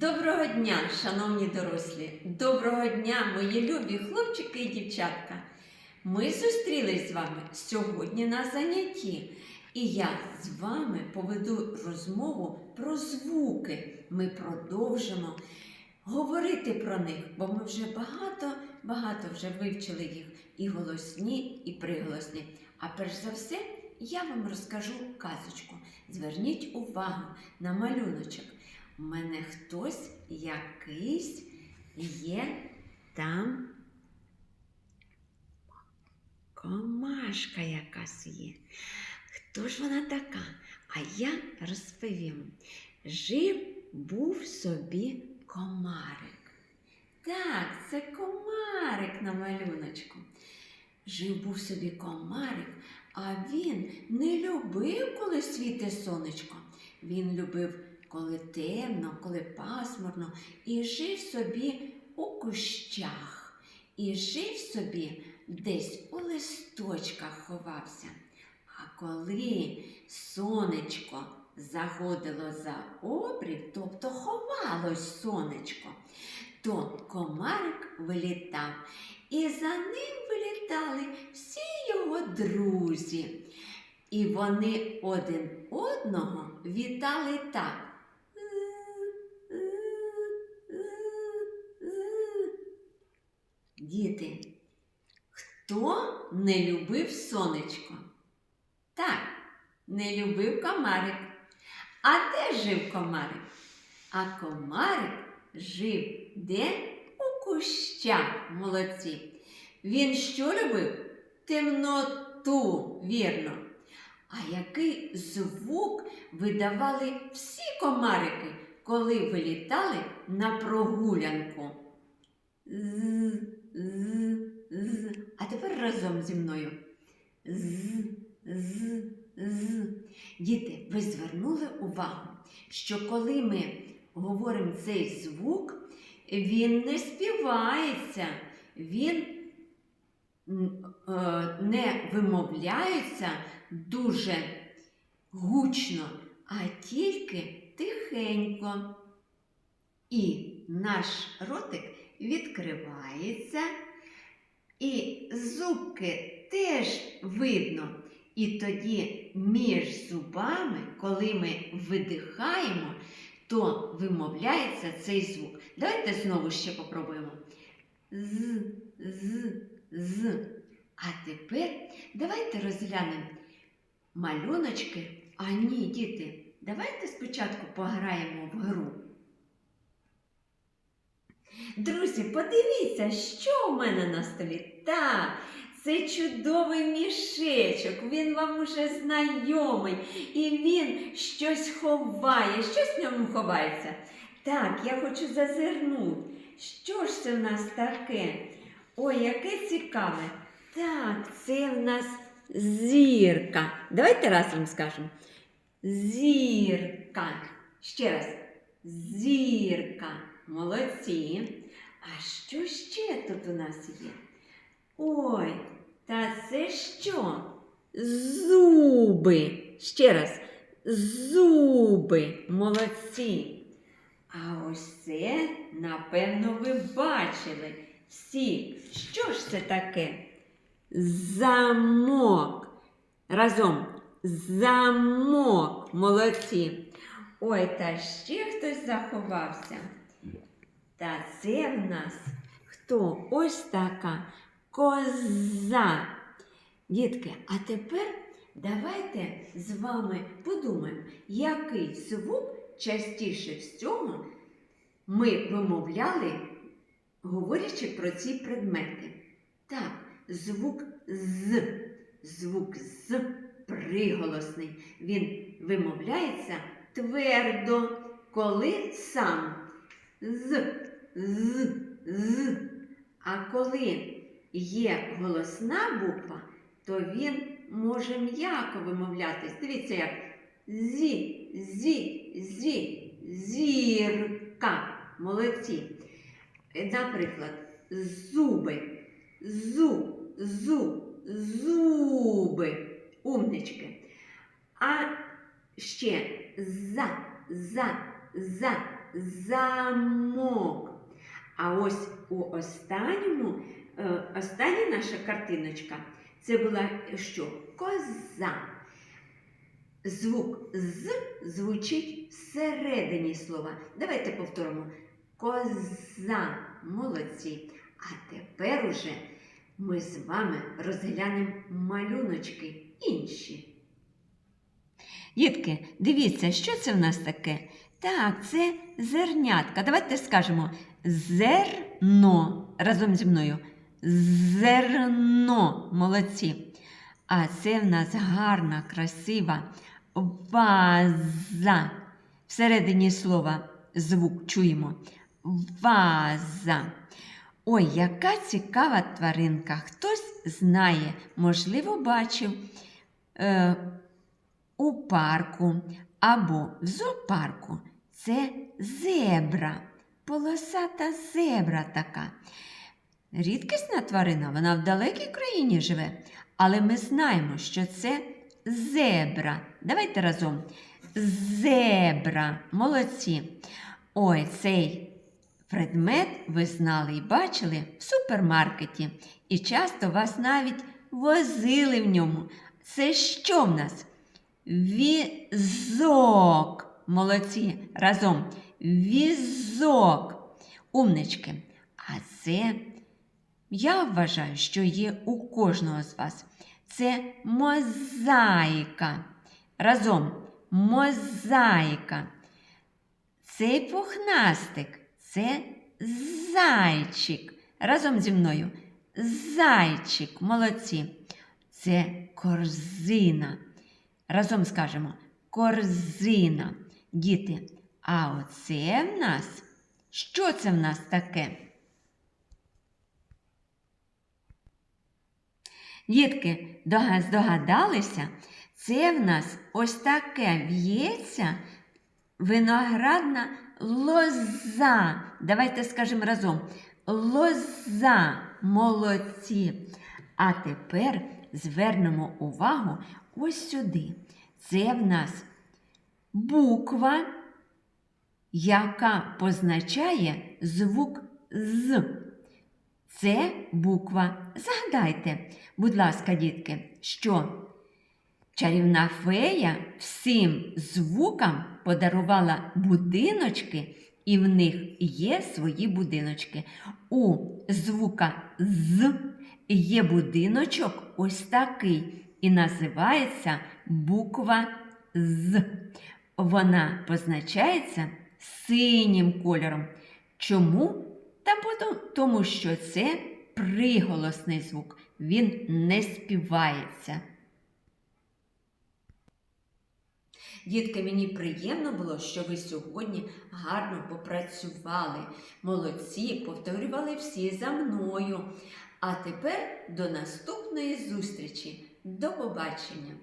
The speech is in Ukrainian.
Доброго дня, шановні дорослі! Доброго дня, мої любі хлопчики і дівчатка! Ми зустрілись з вами сьогодні на занятті, і я з вами поведу розмову про звуки. Ми продовжимо говорити про них, бо ми вже багато, багато вже вивчили їх і голосні, і приголосні. А перш за все, я вам розкажу казочку. Зверніть увагу на малюночок. У мене хтось якийсь є там. Комашка якась є. Хто ж вона така? А я розповім. Жив був собі комарик. Так, це комарик на малюночку. Жив був собі комарик, а він не любив, коли світе сонечко. Він любив, коли темно, коли пасмурно, і жив собі у кущах, і жив собі десь у листочках ховався. А коли сонечко заходило за обрів, тобто ховалось сонечко, то комарик вилітав, і за ним вилітали всі його друзі. І вони один одного вітали так. Діти, хто не любив сонечко? Так, не любив комарик. А де жив комарик? А комарик жив де? У кущах молодці. Він що любив? Темноту, вірно. А який звук видавали всі комарики, коли вилітали на прогулянку? З, з, з. А тепер разом зі мною. З, з, з. Діти, ви звернули увагу, що коли ми говоримо цей звук, він не співається, він е, не вимовляється дуже гучно, а тільки тихенько. І наш ротик відкривається, і зубки теж видно. І тоді між зубами, коли ми видихаємо, то вимовляється цей звук. Давайте знову ще попробуємо. З, з, з. А тепер давайте розглянемо малюночки. А ні, діти, давайте спочатку пограємо в гру. Друзі, подивіться, що у мене на столі. Так, це чудовий мішечок, він вам уже знайомий, і він щось ховає. Щось в ньому ховається. Так, я хочу зазирнути. Що ж це в нас таке? Ой, яке цікаве. Так, це в нас зірка. Давайте разом скажемо. Зірка. Ще раз. Зірка. Молодці. А що ще тут у нас є? Ой, та це що? Зуби. Ще раз. Зуби. Молодці. А ось це, напевно, ви бачили всі. Що ж це таке? Замок. Разом. Замок. Молодці. Ой, та ще хтось заховався. Та це в нас хто? Ось така коза. Дітки, а тепер давайте з вами подумаємо, який звук частіше всього ми вимовляли, говорячи про ці предмети. Так, звук з, звук з приголосний. Він вимовляється твердо, коли сам з, з, з. А коли є голосна буква, то він може м'яко вимовлятись. Дивіться, як зі, зі, зі, зірка. Молодці. Наприклад, зуби, зу, зу, зуби. Умнички. А ще за, за, за, замок. А ось у останньому, е, остання наша картиночка це була що? Коза. Звук з звучить всередині слова. Давайте повторимо. Коза. Молодці. А тепер уже ми з вами розглянемо малюночки інші. Дітки, дивіться, що це в нас таке? Так, це зернятка. Давайте скажемо зерно разом зі мною. Зерно. Молодці. А це в нас гарна, красива ваза. Всередині слова звук чуємо. Ваза. Ой, яка цікава тваринка. Хтось знає, можливо, бачив е, у парку або в зоопарку. Це зебра, полосата зебра така. Рідкісна тварина, вона в далекій країні живе, але ми знаємо, що це зебра. Давайте разом. Зебра. Молодці. Ой, цей предмет ви знали і бачили в супермаркеті, і часто вас навіть возили в ньому. Це що в нас? Візок. Молодці. Разом. Візок. Умнички. А це я вважаю, що є у кожного з вас. Це мозаїка. Разом. Мозаїка. Цей пухнастик це зайчик. Разом зі мною. Зайчик. Молодці. Це корзина. Разом скажемо корзина. Діти, а оце в нас. Що це в нас таке? Дітки, здогадалися, це в нас ось таке в'ється виноградна лоза. Давайте скажемо разом. Лоза, молодці. А тепер звернемо увагу ось сюди. Це в нас буква, яка позначає звук з. Це буква. Згадайте, будь ласка, дітки, що чарівна фея всім звукам подарувала будиночки, і в них є свої будиночки. У звука з є будиночок ось такий, і називається буква з. Вона позначається синім кольором. Чому? Та тому що це приголосний звук, він не співається. Дітки, мені приємно було, що ви сьогодні гарно попрацювали. Молодці, повторювали всі за мною. А тепер до наступної зустрічі. До побачення!